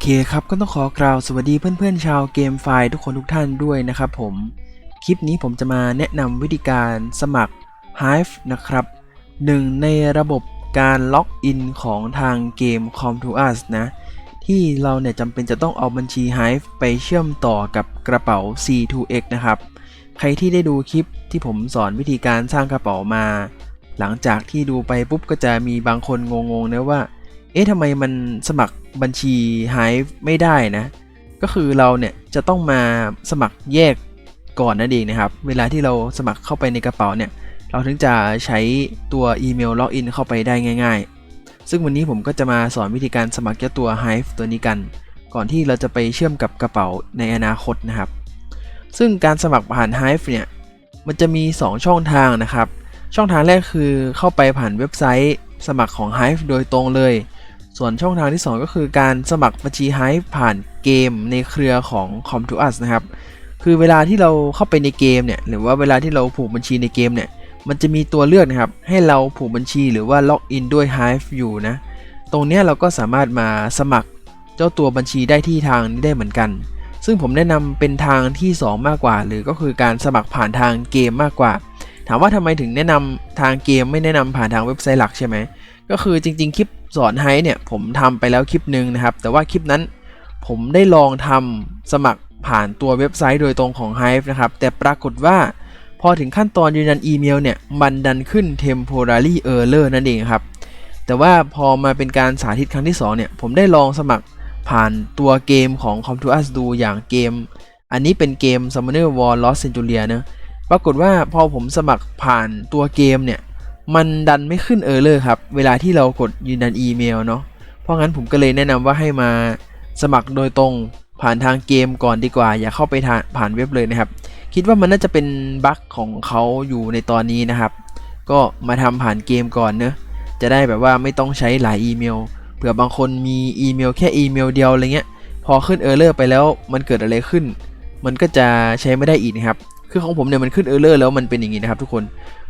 เคครับก็ต้องขอกล่าวสวัสดีเพื่อนๆชาวเกมไฟล์ทุกคนทุกท่านด้วยนะครับผม คลิปนี้ผมจะมาแนะนำวิธีการสมัคร Hive นะครับหนึ่งในระบบการล็อกอินของทางเกม Com to Us นะ ที่เราเนี่ยจำเป็นจะต้องเอาบัญชี Hive ไปเชื่อมต่อกับกระเป๋า C2X นะครับ ใครที่ได้ดูคลิปที่ผมสอนวิธีการสร้างกระเป๋ามา หลังจากที่ดูไปปุ๊บก็จะมีบางคนงงๆนะว่า เอ๊ะทำไมมันสมัคร บัญชี Hive ไม่ได้นะ ก็คือเราเนี่ยจะต้องมาสมัครแยกก่อนนั่นเองนะครับ เวลาที่เราสมัครเข้าไปในกระเป๋าเนี่ย เราถึงจะใช้ตัวอีเมลล็อกอินเข้าไปได้ง่าย ๆ ซึ่งวันนี้ผมก็จะมาสอนวิธีการสมัครเจ้าตัว Hive ตัวนี้กัน ก่อนที่เราจะไปเชื่อมกับกระเป๋าในอนาคตนะครับ ซึ่งการสมัครผ่าน Hive เนี่ย มันจะมี 2 ช่องทางนะครับ ช่องทางแรกคือเข้าไปผ่านเว็บไซต์ สมัครของ Hive โดยตรงเลย ส่วนช่องทางที่ 2 ก็คือการสมัครบัญชี Hive ผ่านเกมในเครือของ com to us นะครับ คือเวลาที่เราเข้าไปในเกมเนี่ย หรือว่าเวลาที่เราผูกบัญชีในเกมเนี่ย มันจะมีตัวเลือกนะครับ ให้เราผูกบัญชีหรือว่าล็อกอินด้วย Hive อยู่นะ ตรงนี้เราก็สามารถมาสมัครเจ้าตัวบัญชีได้ที่ทางนี้ได้เหมือนกัน ซึ่งผมแนะนำเป็นทางที่ 2 มากกว่า หรือก็คือการสมัครผ่านทางเกมมากกว่า ถามว่าทำไมถึงแนะนำทางเกมไม่แนะนำผ่านทางเว็บไซต์หลักใช่ไหม ก็คือจริงๆ คลิปสอนไฮเนี่ยผมทำไปแล้วคลิปหนึ่งนะครับ แต่ว่าคลิปนั้นผมได้ลองทำสมัครผ่านตัวเว็บไซต์โดยตรงของ Hive นะครับ แต่ปรากฏว่าพอถึงขั้นตอนยืนยันอีเมลเนี่ย มันดันขึ้น temporary error นั่นเองครับ แต่ว่าพอมาเป็นการสาธิตครั้งที่ 2 เนี่ย ผมได้ลองสมัครผ่านตัวเกมของ Com to Us ดูอย่างเกม อันนี้เป็นเกม Summoner War Lost Centuria นะปรากฏว่าพอผมสมัครผ่านตัวเกมเนี่ย มันดันไม่ขึ้นเออร์เลอร์ครับ เวลาที่เรากดยืนยันอีเมลเนาะ เพราะงั้นผมก็เลยแนะนำว่าให้มาสมัครโดยตรงผ่านทางเกมก่อนดีกว่า อย่าเข้าไปทางผ่านเว็บเลยนะครับ คิดว่ามันน่าจะเป็นบั๊กของเขาอยู่ในตอนนี้นะครับ ก็มาทำผ่านเกมก่อนเนะจะได้แบบว่าไม่ต้องใช้หลายอีเมลเผื่อบางคนมีอีเมลแค่อีเมลเดียวอะไรเงี้ย พอขึ้นเออร์เลอร์ไปแล้วมันเกิดอะไรขึ้น มันก็จะใช้ไม่ได้อีกนะครับ คือของผมเนี่ยมันขึ้นเออร์เลอร์แล้วมันเป็นอย่างนี้นะครับทุกคน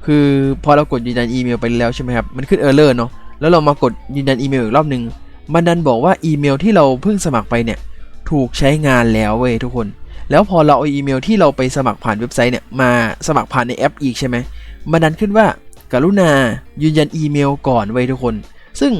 คือพอเรากดยืนยันอีเมลไปแล้วใช่ไหมครับ มันขึ้นเออร์เลอร์เนาะ แล้วเรามากดยืนยันอีเมลอีกรอบหนึ่งมันดันบอกว่าอีเมลที่เราเพิ่งสมัครไปเนี่ยถูกใช้งานแล้วเว้ยทุกคน แล้วพอเราเอาอีเมลที่เราไปสมัครผ่านเว็บไซต์เนี่ยมาสมัครผ่านในแอปอีกใช่ไหมมันดันขึ้นว่า กรุณายืนยันอีเมลก่อนไว้ยทุกคน ซึ่ง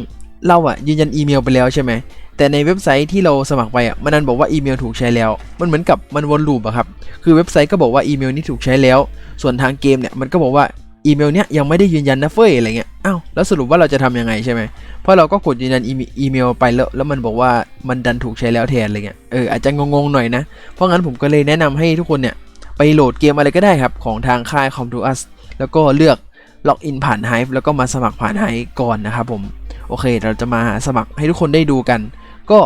เราอะยืนยันอีเมลไปแล้วใช่ไหมแต่ในเว็บไซต์ที่เราสมัครไปอะมันนันบอกว่าอีเมลถูกใช้แล้ว มันเหมือนกับมันวนลูปอะครับคือเว็บไซต์ก็บอกว่าอีเมลนี้ถูกใช้แล้ว ส่วนทางเกมเนี่ยมันก็บอกว่าอีเมลเนี้ยยังไม่ได้ยืนยันนะเฟ้ยอะไรเงี้ยอ้าวแล้วสรุปว่าเราจะทำยังไงใช่ไหมเพราะเราก็กดยืนยันอีเมลไปแล้ว แล้วมันบอกว่ามันดันถูกใช้แล้วแทนอะไรเงี้ยเอออาจจะงงๆหน่อยนะเพราะงั้นผมก็เลยแนะนำให้ทุกคนเนี่ยไปโหลดเกมอะไรก็ได้ครับของทางค่าย Com to Us แล้วก็เลือกล็อกอินผ่าน Hive แล้วก็มาสมัครผ่าน Hive ก่อนนะครับผม โอเค เราจะมาสมัครให้ทุกคนได้ดูกัน ก็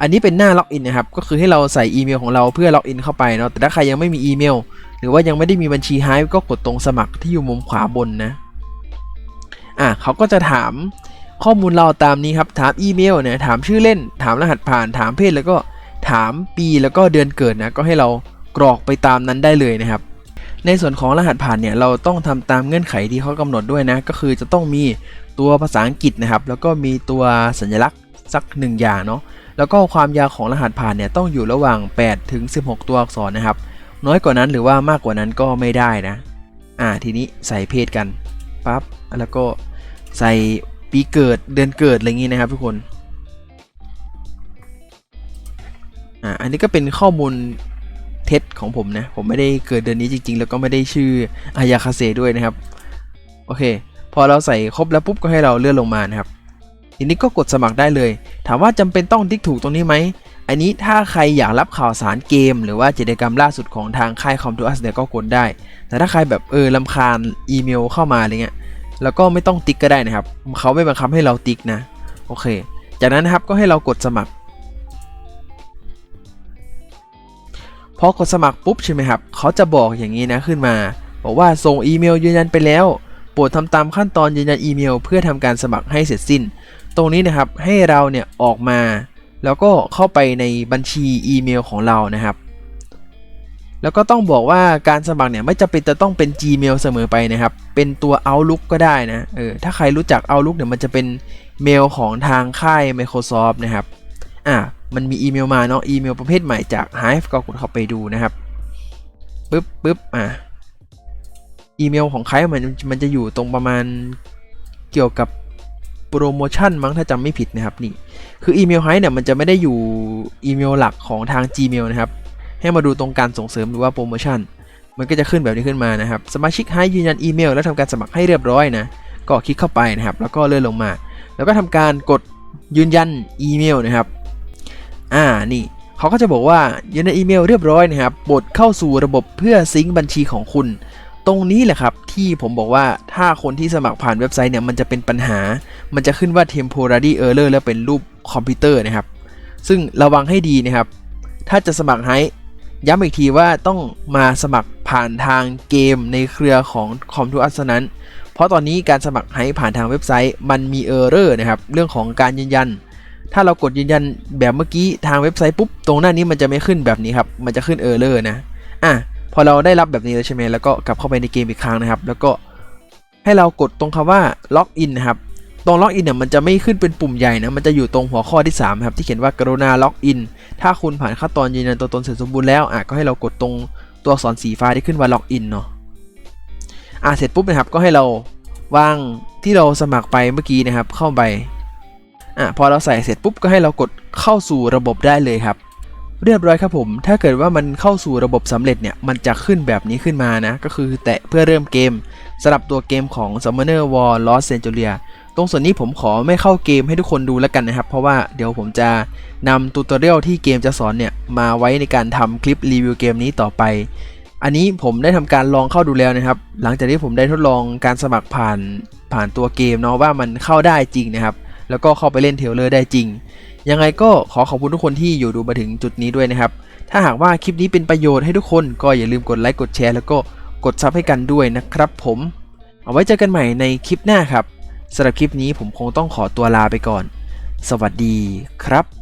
อันนี้เป็นหน้าล็อกอินนะครับ ก็คือให้เราใส่อีเมลของเราเพื่อล็อกอินเข้าไปเนาะ แต่ถ้าใครยังไม่มีอีเมล หรือว่ายังไม่ได้มีบัญชี Hive ก็กดตรงสมัครที่อยู่มุมขวาบนนะ อะเขาก็จะถามข้อมูลเราตามนี้ครับ ถามอีเมลเนี่ย ถามชื่อเล่น ถามรหัสผ่าน ถามเพศ แล้วก็ถามปีแล้วก็เดือนเกิดนะ ก็ให้เรากรอกไปตามนั้นได้เลยนะครับ ในส่วนของรหัสผ่านเนี่ย เราต้องทำตามเงื่อนไขที่เขากำหนดด้วยนะ ก็คือจะต้องมี ตัวภาษาอังกฤษนะครับ แล้วก็มีตัวสัญลักษณ์สักหนึ่งอย่างเนาะแล้วก็ความยาวของรหัสผ่านเนี่ยต้องอยู่ระหว่าง 8 ถึง 16 ตัวอักษรนะครับ น้อยกว่านั้นหรือว่ามากกว่านั้นก็ไม่ได้นะ อ่าทีนี้ใส่เพศกันปั๊บแล้วก็ใส่ปีเกิดเดือนเกิดอะไรอย่างงี้นะครับทุกคนอ่าอันนี้ก็เป็นข้อมูลเท็จของผมนะ ผมไม่ได้เกิดเดือนนี้จริง ๆ แล้วก็ไม่ได้ชื่ออายาคาเซด้วยนะครับ โอเค พอเราใส่ครบแล้วปุ๊บก็ให้เราเลื่อนลงมานะครับทีนี้ก็กดสมัครได้เลย ถามว่าจำเป็นต้องติ๊กถูกตรงนี้ไหม อันนี้ถ้าใครอยากรับข่าวสารเกม หรือว่ากิจกรรมล่าสุดของทางค่าย Com to Us เนี่ยก็กดได้ แต่ถ้าใครแบบเออลำคาญอีเมลเข้ามาอะไรเงี้ย แล้วก็ไม่ต้องติ๊กก็ได้นะครับ เขาไม่บังคับให้เราติ๊กนะ โอเค จากนั้นนะครับก็ให้เรากดสมัคร พอกดสมัครปุ๊บใช่ไหมครับ เขาจะบอกอย่างนี้นะขึ้นมา บอกว่าส่งอีเมลยืนยันไปแล้ว ปรดทำตามขั้นตอนยืนยันอีเมล เพื่อทำการสมัครให้เสร็จสิ้น ตรงนี้นะครับให้เราเนี่ยออกมา แล้วก็เข้าไปในบัญชีอีเมลของเรานะครับ แล้วก็ต้องบอกว่าการสมัครเนี่ยไม่จำเป็นจะต้องเป็น Gmail เสมอไปนะครับ เป็นตัว Outlook ก็ได้นะเออถ้าใครรู้จัก Outlook เนี่ยมันจะเป็นเมลของทางค่าย Microsoft นะครับอะมันมีอีเมลมาเนาะอีเมลประเภทใหม่จาก Hive ก็กดเข้าไปดูนะครับปึ๊บปึ๊บอะ อีเมลของใครมันมันจะอยู่ตรงประมาณเกี่ยวกับโปรโมชั่นมั้งถ้าจำไม่ผิดนะครับนี่ คืออีเมลไฮเนี่ยมันจะไม่ได้อยู่อีเมลหลักของทาง Gmail นะครับ ให้มาดูตรงการส่งเสริมหรือว่าโปรโมชั่น มันก็จะขึ้นแบบนี้ขึ้นมานะครับ สมาชิกไฮยืนยันอีเมล แล้วทำการสมัครให้เรียบร้อยนะ ก็คลิกเข้าไปนะครับ แล้วก็เลื่อนลงมา แล้วก็ทำการกดยืนยันอีเมลนะครับ อ่า นี่เขาก็จะบอกว่ายืนยันอีเมลเรียบร้อยนะครับโปรดเข้าสู่ระบบเพื่อซิงค์บัญชีของคุณ ตรงนี้แหละครับที่ผมบอกว่าถ้าคนที่สมัครผ่านเว็บไซต์เนี่ยมันจะเป็นปัญหา มันจะขึ้นว่า temporary error แล้วเป็นรูปคอมพิวเตอร์นะครับ ซึ่งระวังให้ดีนะครับ ถ้าจะสมัครให้ย้ำอีกทีว่าต้องมาสมัครผ่านทางเกมในเครือของคอมทูอัสนั้น เพราะตอนนี้การสมัครให้ผ่านทางเว็บไซต์ มันมีเออร์เรอร์นะครับเรื่องของการยืนยัน ถ้าเรากดยืนยันแบบเมื่อกี้ทางเว็บไซต์ปุ๊บตรงหน้านี้มันจะไม่ขึ้นแบบนี้ครับ มันจะขึ้นเออร์เรอร์นะ อะ พอเราได้รับแบบนี้แล้วใช่ไหมแล้วก็กลับเข้าไปในเกมอีกครั้งนะครับ แล้วก็ให้เรากดตรงคำว่าล็อกอินนะครับตรงล็อกอินเนี่ยมันจะไม่ขึ้นเป็นปุ่มใหญ่นะ มันจะอยู่ตรงหัวข้อที่3ครับที่เขียนว่ากรุณาล็อกอิน ถ้าคุณผ่านขั้นตอนยืนยันตัวตนเสร็จสมบูรณ์แล้วอะก็ให้เรากดตรงตัวอักษรสีฟ้าที่ขึ้นว่าล็อกอินเนาะ อะเสร็จปุ๊บนะครับก็ให้เราวางที่เราสมัครไปเมื่อกี้นะครับเข้าไป อะพอเราใส่เสร็จปุ๊บก็ให้เรากดเข้าสู่ระบบได้เลยครับ เรียบร้อยครับผม ถ้าเกิดว่ามันเข้าสู่ระบบสำเร็จเนี่ย มันจะขึ้นแบบนี้ขึ้นมานะ ก็คือแตะเพื่อเริ่มเกมสำหรับตัวเกมของ Summoner War Lost Centuria ตรงส่วนนี้ผมขอไม่เข้าเกมให้ทุกคนดูแล้วกันนะครับ เพราะว่าเดี๋ยวผมจะนำตูตอเรียลที่เกมจะสอนเนี่ย มาไว้ในการทำคลิปรีวิวเกมนี้ต่อไป อันนี้ผมได้ทำการลองเข้าดูแล้วนะครับ หลังจากที่ผมได้ทดลองการสมัครผ่านผ่านตัวเกมเนาะว่ามันเข้าได้จริงนะครับ แล้วก็เข้าไปเล่นเทเลอร์ได้จริง ยังไงก็ขอขอบคุณทุกคนที่อยู่ดูมาถึงจุดนี้ด้วยนะครับ ถ้าหากว่าคลิปนี้เป็นประโยชน์ให้ทุกคนก็อย่าลืมกดไลค์กดแชร์แล้วก็กดซับให้กันด้วยนะครับผม เอาไว้เจอกันใหม่ในคลิปหน้าครับสำหรับคลิปนี้ผมคงต้องขอตัวลาไปก่อน สวัสดีครับ